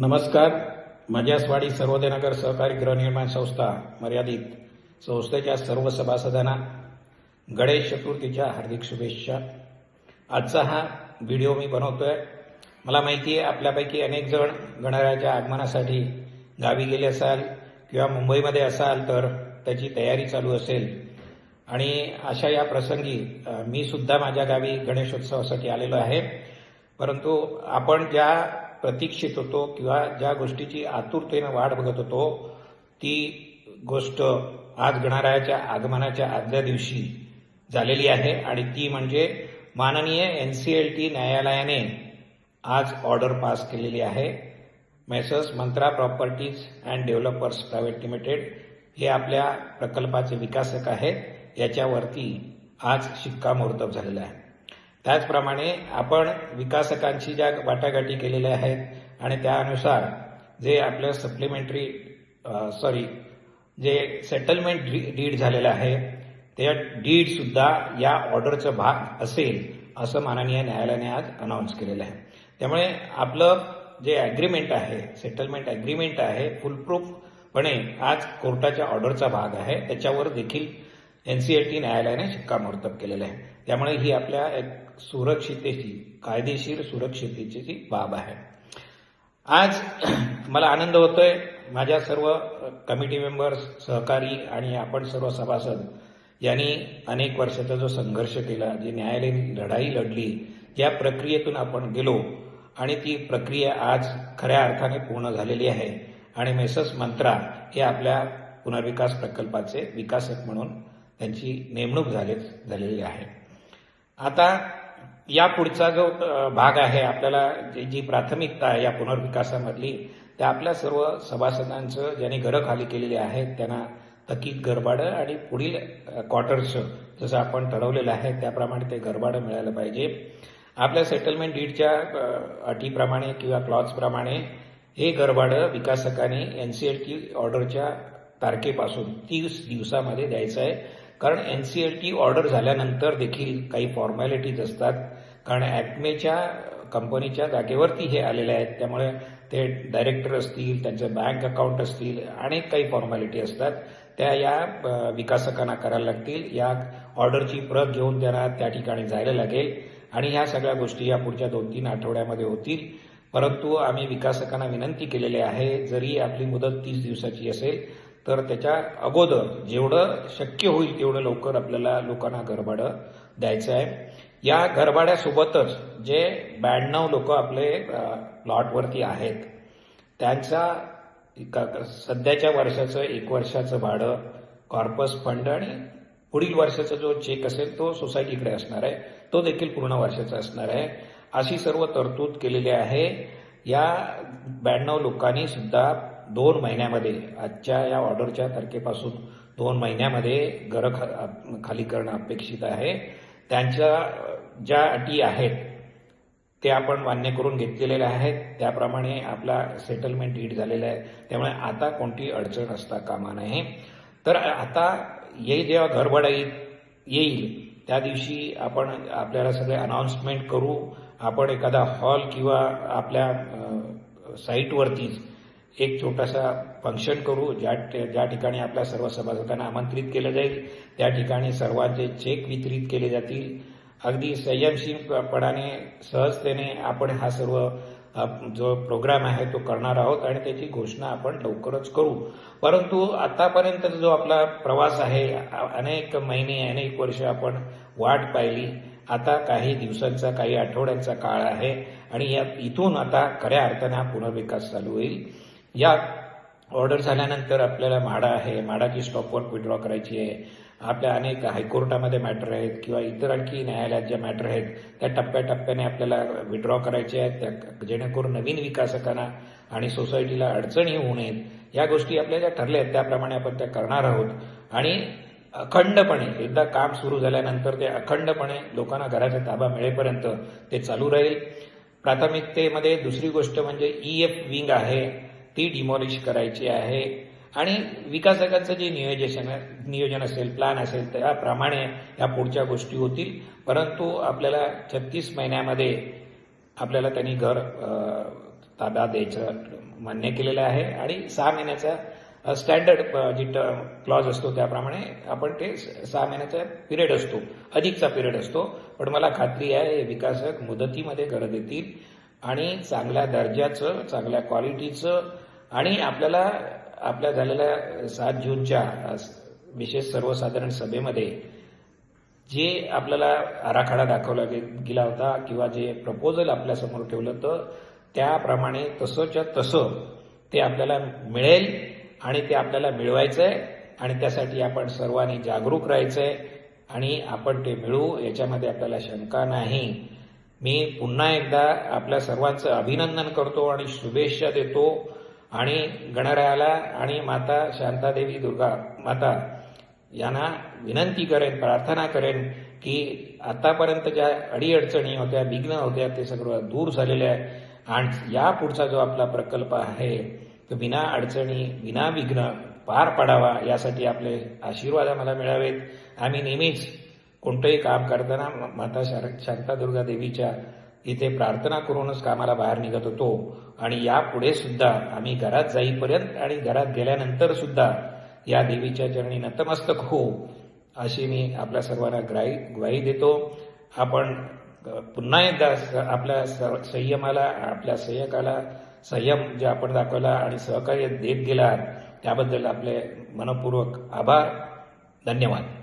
नमस्कार. माझ्यासवाडी सर्वोदयनगर सहकारी गृहनिर्माण संस्था मर्यादित संस्थेच्या सर्व सभासदांना गणेश चतुर्थीच्या हार्दिक शुभेच्छा. आजचा हा व्हिडिओ मी बनवतोय. मला माहिती आहे आपल्यापैकी अनेक जण गणरायाच्या आगमनासाठी गावी गेले असाल किंवा मुंबईमध्ये असाल तर त्याची तयारी चालू असेल. आणि अशा या प्रसंगी मी सुद्धा माझ्या गावी गणेशोत्सवासाठी आलेलो आहे. परंतु आपण ज्या प्रतीक्षित होतो किंवा ज्या गोष्टीची आतुरतेनं वाट बघत होतो ती गोष्ट आज गणरायाच्या आगमनाच्या आदल्या दिवशी झालेली आहे आणि ती म्हणजे माननीय एन सी एल टी न्यायालयाने आज ऑर्डर पास केलेली आहे. Messrs Mantra properties and developers private limited हे आपल्या प्रकल्पाचे विकासक आहेत. याच्यावरती आज शिक्कामोर्तब झालेलं आहे. त्याचप्रमाणे आपण विकासकांशी ज्या वाटाघाटी केलेल्या आहेत आणि त्यानुसार जे आपलं सप्लिमेंटरी सॉरी जे सेटलमेंट डीड झालेलं आहे त्या डीडसुद्धा या ऑर्डरचा भाग असेल असं माननीय न्यायालयाने आज अनाऊन्स केलेलं आहे. त्यामुळे आपलं जे ॲग्रीमेंट आहे सेटलमेंट ॲग्रीमेंट आहे फुलप्रूफपणे आज कोर्टाच्या ऑर्डरचा भाग आहे त्याच्यावर देखील एन सी आय टी न्यायालयाने शिक्कामोर्तब केलेलं आहे. त्यामुळे ही आपल्या एक सुरक्षितेची कायदेशीर सुरक्षितेची बाब आहे. आज मला आनंद होतोय माझ्या सर्व कमिटी मेंबर्स सहकारी आणि आपण सर्व सभासद यांनी अनेक वर्षाचा जो संघर्ष केला जी न्यायालयीन लढाई लढली ज्या प्रक्रियेतून आपण गेलो आणि ती प्रक्रिया आज खऱ्या अर्थाने पूर्ण झालेली आहे आणि मेसस मंत्रा हे आपल्या पुनर्विकास प्रकल्पाचे विकासक म्हणून त्यांची नेमणूक झाले झालेली आहे. आता या पुढचा जो भाग आहे आपल्याला जी जी प्राथमिकता आहे या पुनर्विकासामधली त्या आपल्या सर्व सभासदांचं ज्यांनी घरं खाली केलेली आहेत त्यांना थकीत गरबाडं आणि पुढील क्वार्टर्सचं जसं आपण ठरवलेलं आहे त्याप्रमाणे ते गरबाडं मिळालं पाहिजे. आपल्या सेटलमेंट डीडच्या अटीप्रमाणे किंवा क्लॉजप्रमाणे हे गरबाडं विकासकाने टी ऑर्डरच्या तारखेपासून तीस दिवसामध्ये द्यायचं आहे. कारण N C L T order झाल्यानंतर देखील काही फॉर्मॅलिटीज असतात. कारण ॲक्मेच्या कंपनीच्या जागेवरती हे आलेले आहेत. त्यामुळे ते डायरेक्टर असतील त्यांचे बँक अकाउंट असतील अनेक काही फॉर्मॅलिटी असतात. त्या या विकासकांना करायला लागतील. या ऑर्डरची प्रत घेऊन त्यांना त्या ठिकाणी जायला लागेल. आणि ह्या सगळ्या गोष्टी या पुढच्या दोन तीन आठवड्यामध्ये होतील. परंतु आम्ही विकासकांना विनंती केलेली आहे जरी आपली मुदत तीस दिवसाची असेल तर त्याच्या अगोदर जेवढं शक्य होईल तेवढं लवकर आपल्याला लोकांना घरभाडं द्यायचं आहे. या घरभाड्यासोबतच जे ब्याण्णव लोक आपले प्लॉटवरती आहेत त्यांचा सध्याच्या वर्षाचं एक वर्षाचं भाडं कॉर्पस फंड आणि पुढील वर्षाचा जो चेक असेल तो सोसायटीकडे असणार आहे. तो देखील पूर्ण वर्षाचा असणार आहे. अशी सर्व तरतूद केलेली आहे. या ब्याण्णव लोकांनी सुद्धा दोन महिन्यामध्ये आजच्या या ऑर्डरच्या तारखेपासून दोन महिन्यामध्ये घरं खा खाली करणं अपेक्षित आहे. त्यांच्या ज्या अटी आहेत ते आपण मान्य करून घेतलेले आहेत. त्याप्रमाणे आपला सेटलमेंट डीड झालेला आहे. त्यामुळे आता कोणती अडचण असता कामा नये. तर आता हे जेव्हा घरभाडा येईल त्या दिवशी आपण आपल्याला सगळे अनाऊन्समेंट करू. आपण एखादा हॉल किंवा आपल्या साईटवरतीच एक छोटासा फंक्शन करू ज्या ज्या ठिकाणी आपल्या सर्व सभासदांना आमंत्रित केलं जाईल त्या ठिकाणी सर्वांचे चेक वितरित केले जातील. अगदी संयमशीलपणाने सहजतेने आपण हा सर्व जो प्रोग्राम आहे तो करणार आहोत आणि त्याची घोषणा आपण लवकरच करू. परंतु आतापर्यंत जो आपला प्रवास आहे अनेक महिने अनेक वर्ष आपण वाट पाहिली. आता काही दिवसांचा काही आठवड्यांचा काळ आहे आणि या इथून आता खऱ्या अर्थाने हा पुनर्विकास चालू होईल. या ऑर्डर झाल्यानंतर आपल्याला म्हाडा आहे. म्हाडाची स्टॉपवर विड्रॉ करायची आहे. आपल्या अनेक हायकोर्टामध्ये मॅटर आहेत किंवा इतर आणखी न्यायालयात ज्या मॅटर आहेत. त्या टप्प्याटप्प्याने आपल्याला विड्रॉ करायचे आहेत. त्या जेणेकरून नवीन विकासकांना आणि सोसायटीला अडचणी होऊ नयेत. या गोष्टी आपल्या ज्या ठरल्या आहेत त्याप्रमाणे आपण त्या करणार आहोत. आणि अखंडपणे एकदा काम सुरू झाल्यानंतर ते अखंडपणे लोकांना घराचा ताबा मिळेपर्यंत ते चालू राहील. प्राथमिकतेमध्ये दुसरी गोष्ट म्हणजे ई एफ विंग आहे. ती डिमॉलिश करायची आहे. आणि विकासकाचं जे नियोजन नियोजन असेल प्लॅन असेल त्याप्रमाणे या पुढच्या गोष्टी होतील. परंतु आपल्याला छत्तीस महिन्यामध्ये आपल्याला त्यांनी घर अ, ताब्यात द्यायचं मान्य केलेलं आहे. आणि सहा महिन्याचा स्टँडर्ड जी क्लॉज असतो त्याप्रमाणे आपण ते स- सहा महिन्याचा पिरियड असतो. अधिकचा पिरियड असतो. पण मला खात्री आहे हे विकासक मुदतीमध्ये घर देतील. आणि चांगल्या दर्जाचं चांगल्या क्वालिटीचं आणि आपल्याला आपल्या झालेल्या सात जूनच्या विशेष सर्वसाधारण सभेमध्ये जे आपल्याला आराखडा दाखवला गे- गेला होता किंवा जे प्रपोजल आपल्यासमोर ठेवलं होतं त्याप्रमाणे तसंच्या तसं ते आपल्याला मिळेल आणि ते आपल्याला मिळवायचं आहे आणि त्यासाठी आपण सर्वांनी जागरूक राहायचं आहे आणि आपण ते मिळवू याच्यामध्ये आपल्याला शंका नाही. मी पुन्हा एकदा आपल्या सर्वांचं अभिनंदन करतो आणि शुभेच्छा देतो. आणि गणरायाला आणि माता शांतादेवी दुर्गा माता यांना विनंती करेन प्रार्थना करेन की आतापर्यंत ज्या अडीअडचणी होत्या विघ्न होत्या ते सगळं दूर झालेले आहे. आणि या पुढचा जो आपला प्रकल्प आहे तो विना अडचणी विना विघ्न पार पाडावा यासाठी आपले आशीर्वाद आम्हाला मिळावेत. आम्ही नेहमीच कोणतंही काम करताना माता शार- शांतादुर्गा देवीच्या इथे प्रार्थना करूनच कामाला बाहेर निघत होतो. आणि यापुढे सुद्धा आम्ही घरात जाईपर्यंत आणि घरात गेल्यानंतर सुद्धा या देवीच्या चरणी नतमस्तक हो अशी मी आपल्या सर्वांना ग्राही ग्वाही देतो. आपण पुन्हा एकदा स- आपल्या संयमाला आपल्या संयकाला संयम जे आपण दाखवला आणि सहकार्य देत गेला त्याबद्दल आपले मनपूर्वक आभार. धन्यवाद.